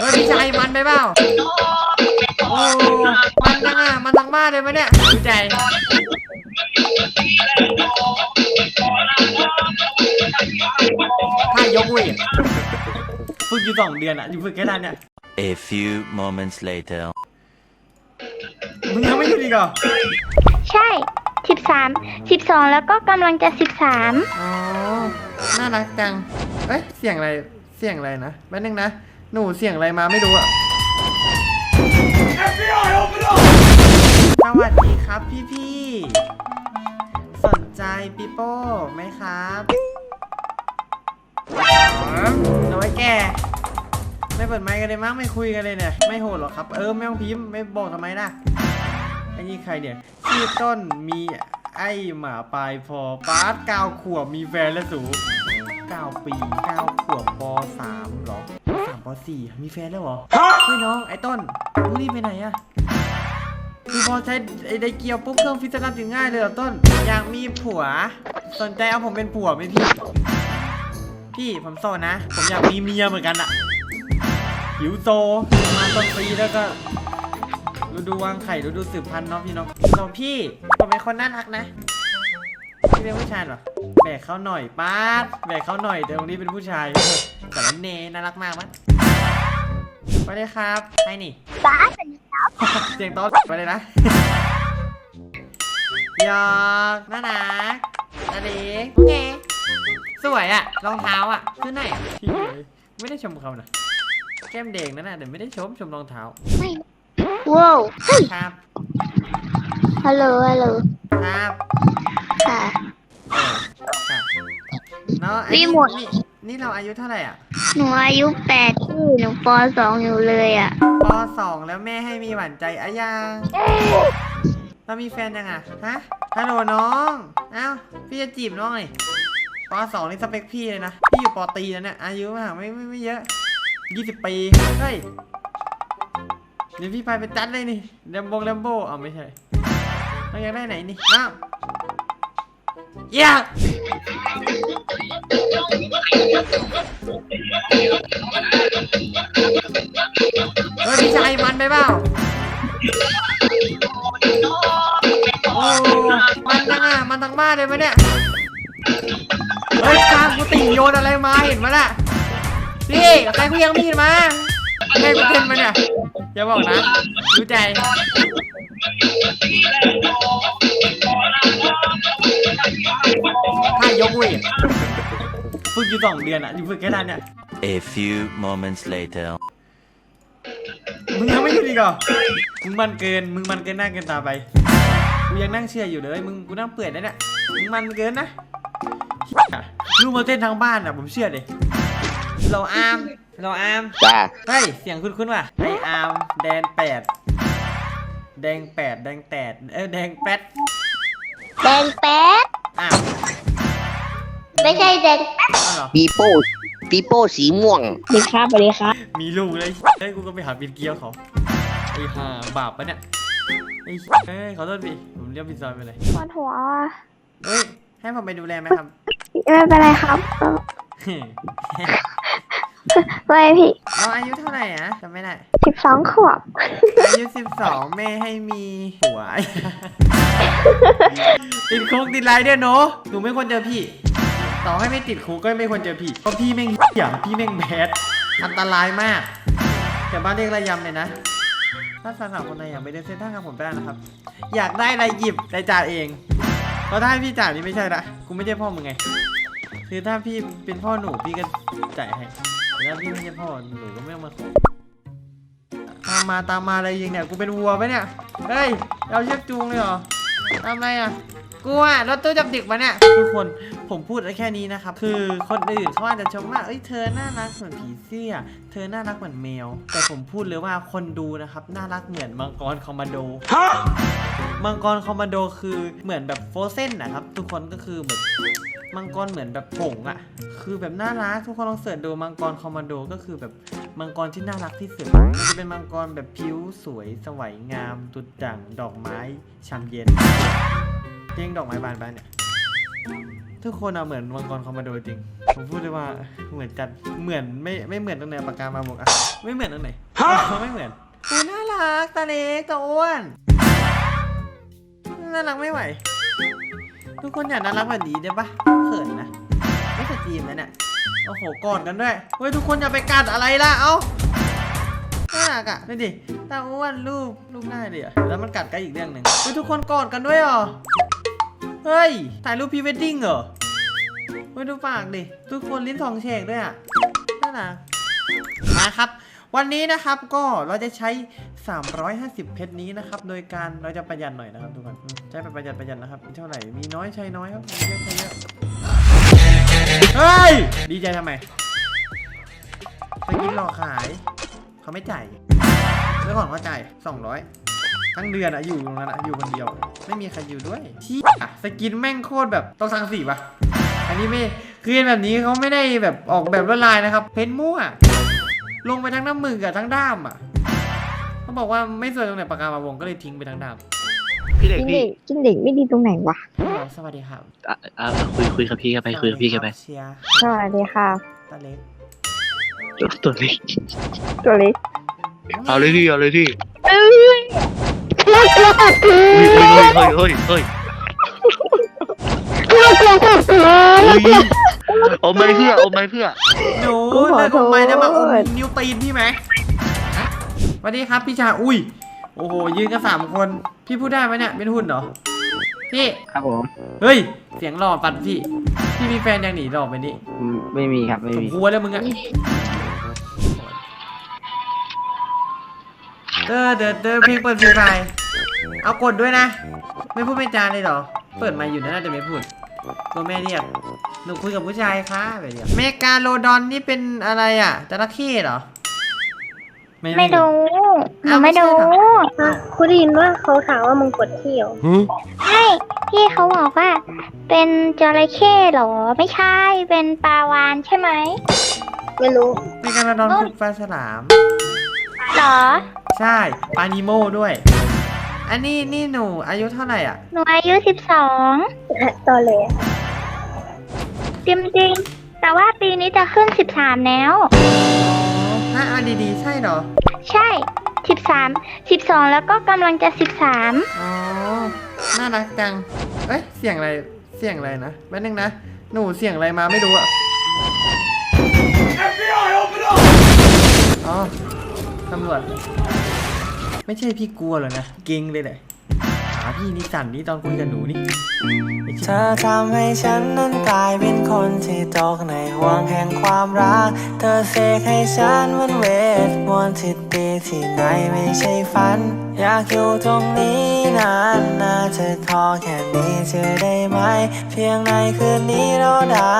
เฮ้ยพี่ชายมันไปเปล่าโอ้มันยังอะมันทั้งบ้านเลยไหมเนี่ยดูใจถ้ายกเวทฝึกอยู่สองเดือนอะอยู่ฝึกแค่นั้นเนี่ย A few moments later. มึงยังไม่หยุดอีกเหรอใช่สิบสามสิบสองแล้วก็กำลังจะสิบสามอ๋อ น่ารักจัง เอ้ย เสียงอะไร เสียงอะไรนะแป๊บนึงนะ หนูเสียงอะไรมาไม่รู้อะสวัสดีครับพี่พี่ๆสนใจปิโป้ไหมครับน้อยแกไม่เปิดไมค์กันเลยมั้งไม่คุยกันเลยเนี่ยไม่โหดหรอกครับ เออไม่ต้องพิมพ์ไม่บอกทำไมนะไอ้นี่ใครเนี่ยชื่อต้นมีไอหมาปลายพอปาร์ตเก้าขวบมีแฟนแล้วสูเก้าปีเก้าขวบปสามหรอ ปสามปสี่มีแฟนแล้วเหรอเฮ้ยน้องไอ้ต้นมึงรีบไปไหนอะคือพอใช้ไอ้ไดเกียวปุ๊บเครื่องฟิสลันถึงง่ายเลยเหรอต้น อยากมีผัว สนใจเอาผมเป็นผัวไหมพี่ พี่ผมโสดนะ ผมอยากมีเมียเหมือนกันอะหิวโซมาต้นปีแล้วก็ฤดูวางไข่ฤดูสืบพันธุ์เนาะพี่เนาะโซพี่ผมเป็นคนน่ารักนะพี่เป็นผู้ชายเหรอแบกเขาหน่อยป้าดแบกเขาหน่อยแต่ตรงนี้เป็นผู้ชายแต่ละเนน่ารักมากมั้ย ไปเลยครับใครนี่ป้าสัญญาเสียงต้อนไปเลยนะหยอกน่ารักตาเล็กไงสวยอะรองเท้าอะซื้อไหนอะพี่เลยไม่ได้ชมเขานะแก้มแดงนั่นน่ะแต่ไม่ได้ชมชมรองเท้าไม่ว้าวครับฮัลโหลฮัลโหลครับค่ะเออครับเนาะรีโมท นี่นี่เราอายุเท่าไหร่อะหนูอายุแปดที่หนูปสองอยู่เลยอะปสองแล้วแม่ให้มีหวานใจอะยังเรามีแฟนยังอะฮะฮัลโหลน้องเอ้าพี่จะจีบน้องหน่อยปสองนี่สเปคพี่เลยนะพี่อยู่ปตรีแล้วเนี่ยอายุห่างไม่ไม่ไม่เยอะยี่สิบปีเฮ้ยเดี๋ยวพี่ไปไปจัดเลยนี่แลมโบแลมโบเอาไม่ใช่เราอยากได้ไหนนี่น้า เย้เฮ้ยพี่ชายมันไปเปล่าโอ้มันยังอะมันทั้งบ้านเลยไหมเนี่ยเฮ้ยกลางกุฏิโยนอะไรมาเห็นไหมล่ะพี่ใครกูยังมีดมาให้กูเต้นมาเนี่ยอย่าบอกนะรู้ใจ ยกเวทฝึกอยู่สองเดือนอะอยู่ฝึกแค่นั้นเนี่ย A few moments later. มึงยังไม่หยุดอีกเหรอมึงมันเกิน มึงมันเกินหน้าเกินตาไป กูยังนั่งเชื่ออยู่เลย มึงกูนั่งเปื่อยนะเนี่ย มึงมันเกินนะลูกมาเต้นทางบ้านอะผมเชื่อเลยเราอามเราอามจ้าเฮ้ยเสียงคุ้นๆว่ะไออาร์มแดนแปดแดงแปดแดงแปดเออแดงแปดแดงแป๊ดอ้าว ไม่ใช่แดงอ้าวเหรอปีโป้ปีโป้สีม่วง สวัสดีครับสวัสดีครับมีลูกเลยเฮ้ยกูก็ไปหาปินเกลียวเขาไอ้ห่าบาปปะเนี่ยไอ้เฮ้ยขอโทษพี่ผมเรียกพี่ซอยไปเลยปวดหัวเฮ้ยให้ผมไปดูแลไหมครับ ไม่เป็นไรครับไม่พี่เราอายุเท่าไหร่อะจำไม่ได้สิบสองขวบ อายุสิบสองแม่ให้มีหัวติดคุกติดไรเด้อเนาะหนูไม่ควรเจอพี่ ต่อให้ไม่ติดคุกก็ไม่ควรเจอพี่เพราะพี่แม่งอย่างพี่แม่งแบดอันตรายมากแต่บ้านเรียกระยำเลยนะ ถ้าสาวคนไหนอยากไปเดินเส้นทางกับผมได้นะครับ อยากได้อะไรหยิบได้จ่าเองเพราะถ้าให้พี่จ่านี่ไม่ใช่ละกูไม่ใช่พ่อมึงไง คือถ้าพี่เป็นพ่อหนูพี่ก็จ่ายให้แต่ถ้าพี่ไม่ใช่พ่อหนูก็ไม่ต้องมาขอตามมาตามมาอะไรยิงเนี่ยกูเป็นวัวไปเนี่ย เฮ้ย เอาเชือกจูงเลยเหรอ ทำไรอะกูอะรถตู้จับเด็กมาเนี่ยทุกคนผมพูดได้แค่นี้นะครับ คือคนอื่นเขาอาจจะชมว่าเอ้ยเธอน่ารักเหมือนผีเสื้อ เธอน่ารักเหมือนแมว แต่ผมพูดเลยว่าคนดูนะครับน่ารักเหมือนมังกรคอมมานโดมังกรคอมมานโดคือเหมือนแบบโฟเซนนะครับ ทุกคนก็คือแบบ มังกรเหมือนแบบผงอะ่ะคือแบบน่ารักทุกคนลองเสิร์ชดูมังกรคอมมานโดก็คือแบบมังกรที่น่ารักที่สุดมันจะเป็นมังกรแบบผิวสวยสวยงามดุดดั่งดอกไม้ชำเย็นเรียงดอกไม้บานไปเนี่ยทุกคนอะเหมือนมังกรคอมมานโดจริงผมพูดเลยว่าเหมือนจัดเหมือนไม่ไม่เหมือนตรงไหนปากกามาบอกอะไม่เหมือนตรงไหนไม่เหมือนโอ้น่ารักตาเล็กตาอ้วนน่ารักไม่ไหว ทุกคนอยากน่ารักแบบนี้ได้ปะเขินนะไม่สตรีมนะเนี่ยโอ้โหกอดกันด้วยเฮ้ยทุกคนอย่าไปกัดอะไรล่ะเอ้าน่ารักอะดูดิตาอ้วนรูปรูปหน้าดิอะแล้วมันกัดกันอีกเรื่องหนึ่งเฮ้ยทุกคนกอดกันด้วยเหรอเฮ้ยถ่ายรูปพรีเวดดิ้งเหรอเฮ้ยดูปากดิทุกคนลิ้นสองเฉกด้วยอะน่ารักมาครับ วันนี้นะครับก็เราจะใช้ 350 เพชรนี้นะครับ โดยการเราจะประหยัดหน่อยนะครับทุกคนใช้ไปประหยัดประหยัดนะครับมีเท่าไหร่มีน้อยใช้น้อยครับมีเยอะใช้เยอะเฮ้ยดีใจทำไมสกินหลอกขายเขาไม่จ่ายเรื่องของเขาจ่าย200 ทั้งเดือนอะอยู่ตรงนั้นอะอยู่คนเดียว ไม่มีใครอยู่ด้วยที่สกินแม่งโคตรแบบต้องสั่งสีปะอันนี้ไม่คือแบบนี้เขาไม่ได้แบบออกแบบลวดลายนะครับ เพ้นมั่วลงไปทั้งน้ำมือกับทั้งด้ามอะ เขาบอกว่าไม่สวยตรงไหนปากกามาวงก็เลยทิ้งไปทั้งด้ามพี่เด็กจิ้งพี่เด็กจิ้งเด็กไม่ดีตรงไหนวะสวัสดีครับอะอะคุยคุยกับพี่กันไปคุยกับพี่กันไปเชียร์สวัสดีค่ะ ตาเล็กตัวตัวเล็กตัวเล็กเอาเลยพี่เอาเลยพี่เอ้ยเลิกเลิกเลิกเฮ้ยเฮ้ยเฮ้ยเฮ้ยเฮ้ยเลิกเลิกเลิกเลิกเฮ้ยเอาไม่เพื่อเอาไม่เพื่อหนูกูขอเลิกทำไมจะมาอมโทษนิ้วตีนพี่ไหมส วัสดีครับพี่ชายอุ้ยโอ้โหยืนกันสามคน พี่พูดได้ไหมเนี่ยเป็นหุ่นเหรอพี่ครับผมเฮ้ย เสียงหล่อปัดพี่ พี่มีแฟนยังหนีหล่อไปนี่อืมไม่มีครับไม่สมมีควรแล้วมึงอะเออเดินเดินเพลงเปิดฟรีไฟล์เอากดด้วยนะ ไม่พูดไม่จาเลยเหรอ เปิดมาอยู่นะน่าจะไม่พูดตัวแม่เรียกหนูคุยกับผู้ชายค่ะแบบเนี้ยเมกาโลดอนนี่เป็นอะไรอะจระเข้เหรอ ไม่รู้หนูไม่รู้คุณได้ยินว่าเขาถามว่ามึงกดเที่ยวใช่พี่เขาบอกว่า เป็นจระเข้เหรอ ไม่ใช่ เป็นปลาวานใช่ไหมไม่รู้เมกาโลดอนคือปลาฉลาม เหรอ ใช่ปลานิโมด้วย อันนี้นี่หนูอายุเท่าไหร่อะ หนูอายุสิบสองตอเลยจริงจริงๆแต่ว่าปีนี้จะขึ้นสิบสามแล้ว ถ้าเอาดีๆ ใช่เหรอ ใช่สิบสามสิบสองแล้วก็กำลังจะสิบสามอ๋อ น่ารักจัง เอ้ย เสียงอะไร เสียงอะไรนะ แป๊บนึงนะ หนูเสียงอะไรมาไม่รู้อะอ๋อ ตำรวจ ไม่ใช่พี่กลัวเหรอนะ เก่งเลยแหละขา พี่นี่สั่นนี่ตอนคุยกับหนูนี่เธอทำให้ฉันนั้นกลายเป็นคนที่ตกในห่วงแห่งความรัก เธอเสกให้ฉันมันเวทมนต์ที่ดีที่ไหนไม่ใช่ฝัน อยากอยู่ตรงนี้นานนาเธอขอแค่นี้เธอได้ไหม เพียงในคืนนี้เราได้